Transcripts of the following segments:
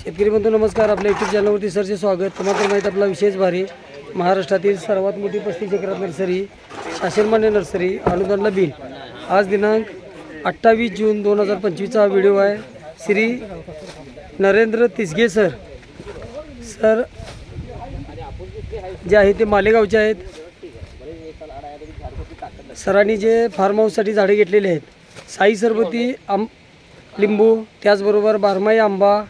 शेतकरी बंधू नमस्कार. आपल्या युट्यूब चॅनलवरती सरचे स्वागत. तुम्हाला माहीत आपला विशेष भारी महाराष्ट्रातील सर्वात मोठी पस्तीस एकरात नर्सरी शासनमान्य नर्सरी अनुदानला बिल. आज दिनांक अठ्ठावीस जून दोन हजार पंचवीसचा हा व्हिडिओ आहे. श्री नरेंद्र तिसगे सर. सर जे आहे ते मालेगावचे आहेत. सरांनी जे फार्म हाऊससाठी झाडे घेतलेले आहेत. साई सरबती आम लिंबू त्याचबरोबर बारमाही आंबा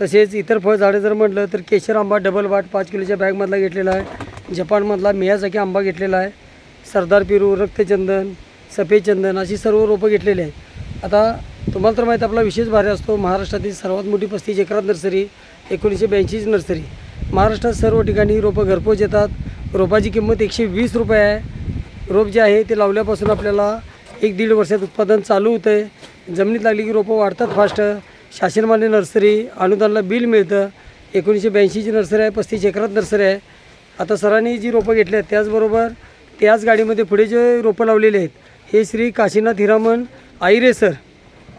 तसेच इतर फळझाडे जर म्हटलं तर केशर आंबा डबल वाट पाच किलोच्या बॅगमधला घेतलेला आहे. जपानमधला मियासाठी आंबा घेतलेला आहे. सरदार पिरू रक्तचंदन सफेद चंदन अशी सर्व रोपं घेतलेली आहेत. आता तुम्हाला तर माहीत आपला विशेष भारी असतो महाराष्ट्रातील सर्वात मोठी पस्तीस एकरात नर्सरी एकोणीसशे ब्याऐंशीची नर्सरी. महाराष्ट्रात सर्व ठिकाणी रोपं घरपोच येतात. रोपाची किंमत एकशे वीस रुपये आहे. रोप जे आहे ते लावल्यापासून आपल्याला एक दीड वर्षात उत्पादन चालू होतं आहे जमिनीत लागली की रोपं वाढतात फास्ट शासनमान्य नर्सरी अनुदानला बिल मिळतं. एकोणीसशे ब्याऐंशीची नर्सरी आहे पस्तीस एकरात नर्सरी आहे. आता सरांनी जी रोपं घेतली आहेत त्याचबरोबर त्याच गाडीमध्ये पुढे जे रोपं लावलेले आहेत हे श्री काशीनाथ हिरामन आईरेसर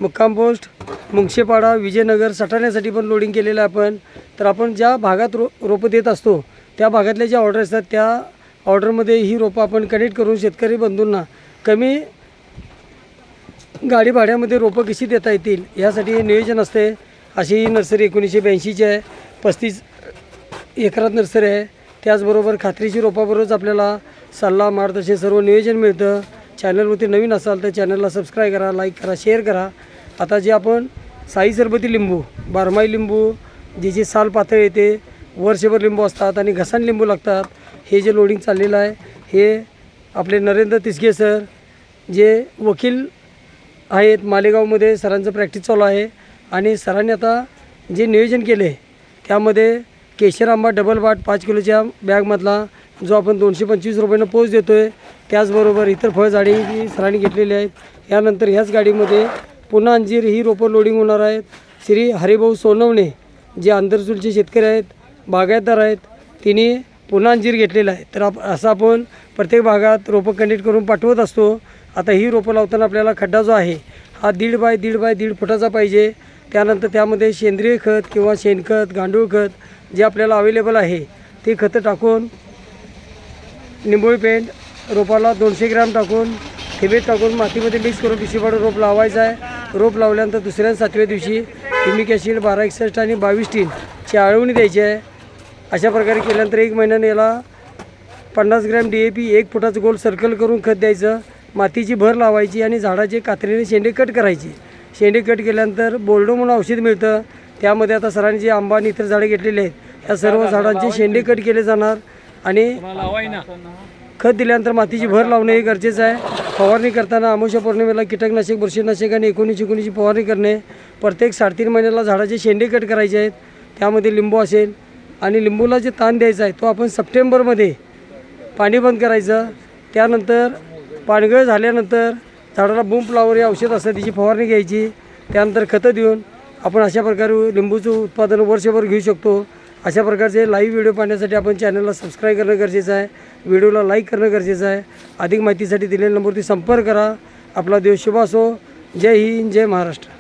मुक्काम पोस्ट मुंगशेपाडा विजयनगर सटाण्यासाठी पण लोडिंग केलेलं आहे आपण. तर आपण ज्या भागात रो रोपं देत असतो त्या भागातल्या ज्या ऑर्डर असतात त्या ऑर्डरमध्ये ही रोपं आपण कनेक्ट करून शेतकरी बंधूंना कमी गाडी भाड्यामध्ये रोपं कशी देता येतील? यासाठी हे नियोजन असते. अशी ही नर्सरी एकोणीसशे ब्याऐंशीची आहे. पस्तीस एकरात नर्सरी आहे. त्याचबरोबर खात्रीची रोपाबरोबरच आपल्याला सल्ला मार्गदर्शन सर्व नियोजन मिळतं. चॅनलवरती नवीन असाल तर चॅनलला सबस्क्राईब करा लाईक करा शेअर करा. आता जे आपण साई सरबती लिंबू बारमाही लिंबू ज्याची साल पातळ येते वर्षभर लिंबू असतात आणि घसाण लिंबू लागतात हे जे लोडिंग चाललेलं आहे हे आपले नरेंद्र तिसगे सर जे वकील आहेत. मालेगावमध्ये सरांचं प्रॅक्टिस चालू आहे. आणि सरांनी आता जे नियोजन केले त्यामध्ये केशर आंबा डबल बाट पाच किलोच्या बॅगमधला जो आपण दोनशे पंचवीस रुपयानं पोच देतो आहे त्याचबरोबर इतर फळझाडी जी सरांनी घेतलेली आहेत यानंतर ह्याच गाडीमध्ये पुन्हा अंजीर ही रोपं लोडिंग होणार आहेत. श्री हरिभाऊ सोनवणे जे आंतरचूलचे शेतकरी आहेत बागायतदार आहेत तिने पुन्हा अंजीर घेतलेला आहे. तर आप असं आपण प्रत्येक भागात रोपं कनेक्ट करून पाठवत असतो. आता ही रोपं लावताना आपल्याला खड्डा जो आहे हा दीड बाय दीड बाय दीड फुटाचा पाहिजे. त्यानंतर त्यामध्ये सेंद्रिय खत किंवा शेणखत गांडूळ खत जे आपल्याला अवेलेबल आहे ते खतं टाकून निंबोळी पेंट रोपाला दोनशे ग्रॅम टाकून ठेबेत टाकून मातीमध्ये मिक्स करून पिशीपाडून रोप लावायचं आहे. रोप लावल्यानंतर दुसऱ्या सातव्या दिवशी हिमिक ॲसिड बारा एकसष्ट आणि बावीस टीनची आळवणी द्यायची आहे. अशा प्रकारे केल्यानंतर एक महिन्याने याला पन्नास ग्रॅम डी ए पी एक फुटाचं गोल सर्कल करून खत द्यायचं. मातीची भर लावायची आणि झाडाचे कात्रीने शेंडे कट करायचे. शेंडे कट केल्यानंतर बोर्डो म्हणून औषध मिळतं. त्यामध्ये आता सरांनी जे आंबा आणि इतर झाडे घेतलेले आहेत या सर्व झाडांचे शेंडे कट केले जाणार आणि खत दिल्यानंतर मातीची भर लावणे हे गरजेचं आहे. फवारणी करताना अमावस्या पौर्णिमेला कीटकनाशक बुरशीनाशक आणि एकोणीस एकोणीसची फवारणी करणे. प्रत्येक साडेतीन महिन्याला झाडाचे शेंडे कट करायचे आहेत. त्यामध्ये लिंबू असेल आणि लिंबूला जे ताण द्यायचा आहे तो आपण सप्टेंबरमध्ये पाणी बंद करायचं. त्यानंतर पाणगळ झाल्यानंतर झाडाला बुंप लावर हे औषध असतं त्याची फवारणी घ्यायची. त्यानंतर खतं देऊन आपण अशा प्रकारे लिंबूचं उत्पादन वर्षभर घेऊ शकतो. अशा प्रकारचे लाईव्ह व्हिडिओ पाहण्यासाठी आपण चॅनलला सबस्क्राईब करणं गरजेचं आहे. व्हिडिओला लाईक करणं गरजेचं आहे. अधिक माहितीसाठी दिलेल्या नंबरवरती संपर्क करा. आपला दिवस शुभ असो जय हिंद जय महाराष्ट्र.